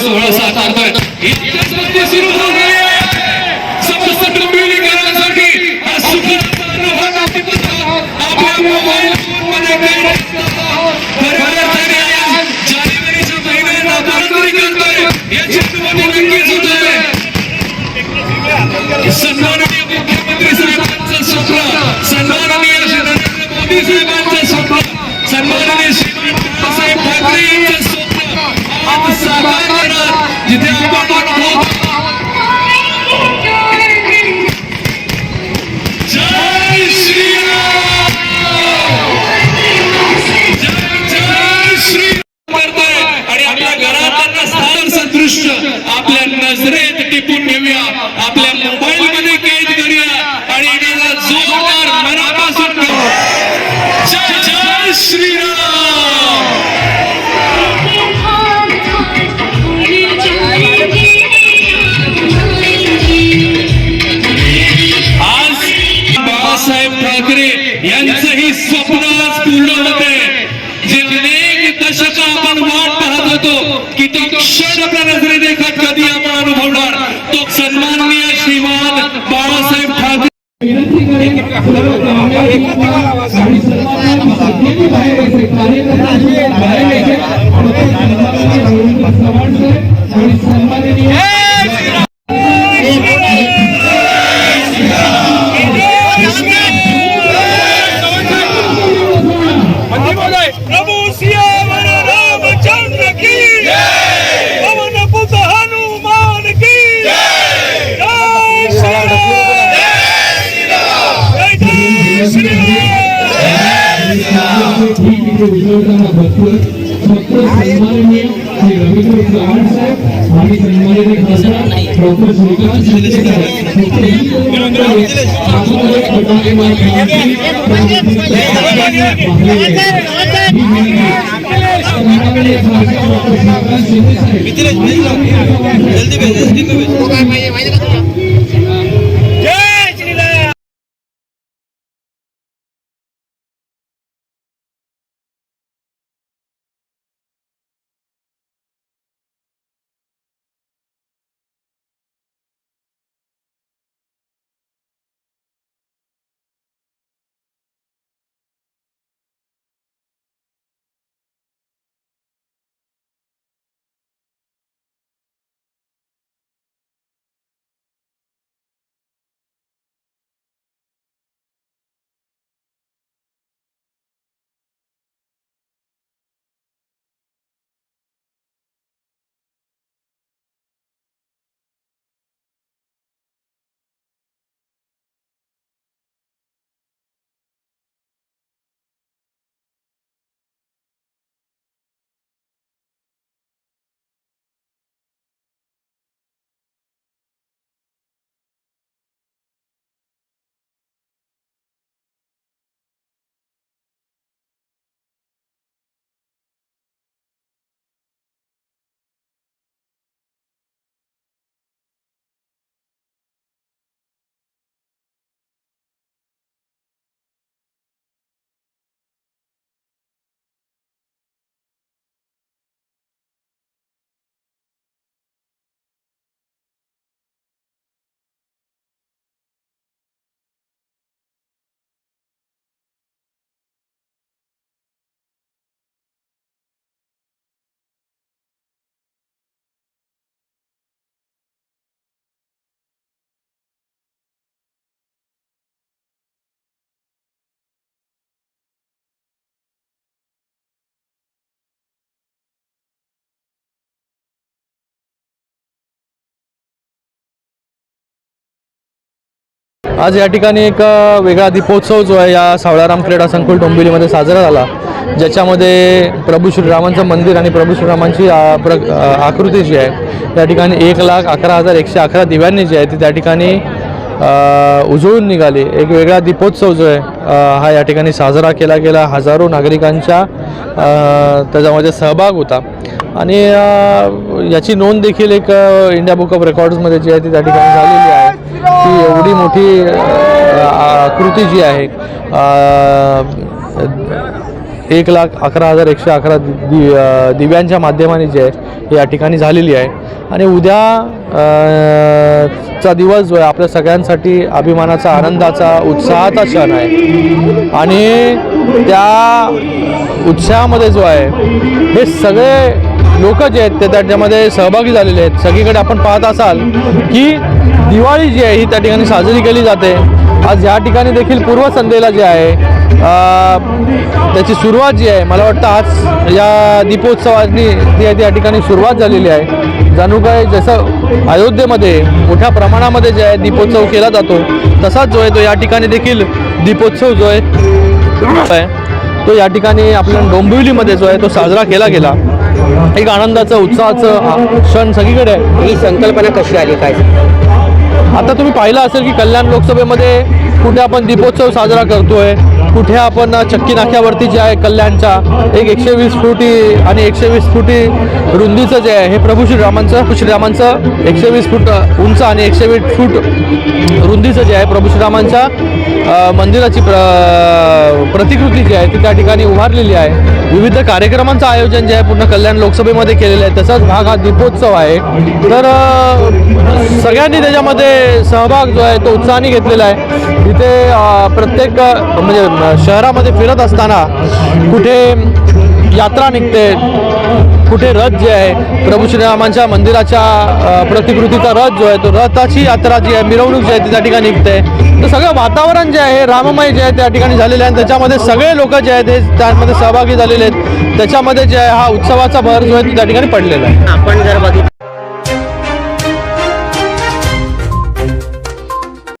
सोहळा साकारतोय होतो की तो क्षण आपल्या नजरे देखत कधी आपण अनुभवणार तो सन्माननीय श्रीमान बाळासाहेब ठाकरे विनंती सन्माननीय श्री रवींद्र चव्हाण साहेब आणि सन्माननीय खासदार डॉक्टर श्रीकांत शिंदे साहेब फक्त ही दोन मंडळी आज या ठिकाणी एक वेगळा दीपोत्सव जो आहे या सावळाराम क्रीडा संकुल डोंबिवलीमध्ये साजरा झाला ज्याच्यामध्ये प्रभू श्रीरामांचं मंदिर आणि प्रभू श्रीरामांची आ, प्र आकृती जी आहे त्या ठिकाणी एक लाख अकरा हजार एकशे अकरा दिव्यांनी जी आहे ती त्या ठिकाणी उजळून निघाली. एक वेगळा दीपोत्सव जो आहे हा या ठिकाणी साजरा केला गेला. हजारो नागरिकांच्या त्याच्यामध्ये सहभाग होता. आणि याची नोंद देखील एक इंडिया बुक ऑफ रेकॉर्ड्समध्ये जी आहे ती त्या ठिकाणी झालेली आहे. ही एवढी मोठी आकृती जी आहे एक लाख अकरा हजार एकशे अकरा दि दिव्यांच्या माध्यमाने जे आहे हे या ठिकाणी झालेली आहे. आणि उद्या चा दिवस जो आहे आपल्या सगळ्यांसाठी अभिमानाचा आनंदाचा उत्साहाचा क्षण आहे. आणि त्या उत्साहामध्ये जो आहे हे सगळे लोक जे आहेत ते त्याच्यामध्ये सहभागी झालेले आहेत. सगळीकडे आपण पाहत असाल की दिवाळी जी आहे ही त्या ठिकाणी साजरी केली जाते. आज ह्या ठिकाणी देखील पूर्वसंध्येला जे आहे त्याची सुरुवात जी आहे मला वाटतं आज या दीपोत्सवाची ती आहे त्या ठिकाणी सुरुवात झालेली आहे. जणू काय जसं अयोध्येमध्ये मोठ्या प्रमाणामध्ये जे आहे दीपोत्सव केला जातो तसाच जो आहे तो या ठिकाणी देखील दीपोत्सव जो आहे तो या ठिकाणी आपल्या डोंबिवलीमध्ये जो आहे तो साजरा केला गेला. एक आनंदाचं उत्साहाचं क्षण सगळीकडे. आहे ही संकल्पना कशी आली काय आता तुम्ही पाहिलं असेल की कल्याण लोकसभेमध्ये कुठे आपण दीपोत्सव साजरा करतोय कुठे आपण चक्की नाक्यावरती जे आहे कल्याणच्या एक एकशे वीस फुटी आणि एकशे वीस फुटी रुंदीचं जे आहे हे प्रभू श्रीरामांचं प्रभू श्रीरामांचं एकशे वीस फूट उंच आणि एकशे वीस फूट रुंदीचं जे आहे प्रभू श्रीरामांच्या मंदिराची प्र प्रतिकृती जी आहे ती त्या ठिकाणी उभारलेली आहे. विविध कार्यक्रमांचं आयोजन जे आहे पूर्ण कल्याण लोकसभेमध्ये केलेलं आहे. तसाच भाग हा दीपोत्सव आहे. तर सगळ्यांनी त्याच्यामध्ये सहभाग जो आहे तो उत्साहाने घेतलेला आहे. इथे प्रत्येक म्हणजे शहरामध्ये फिरत असताना कुठे यात्रा निघते. कुठे रथ जे आहे प्रभू श्रीरामांच्या मंदिराच्या प्रतिकृतीचा रथ जो आहे तो रथाची यात्रा जी आहे मिरवणूक जी आहे ती त्या ठिकाणी निघते. तर सगळं वातावरण जे आहे राममय जे आहे त्या ठिकाणी झालेलं आहे. आणि त्याच्यामध्ये सगळे लोक जे आहेत ते त्यामध्ये सहभागी झालेले आहेत. त्याच्यामध्ये जे आहे हा उत्सवाचा भर जो आहे तो त्या ठिकाणी पडलेला आहे. आपण जर बघितलं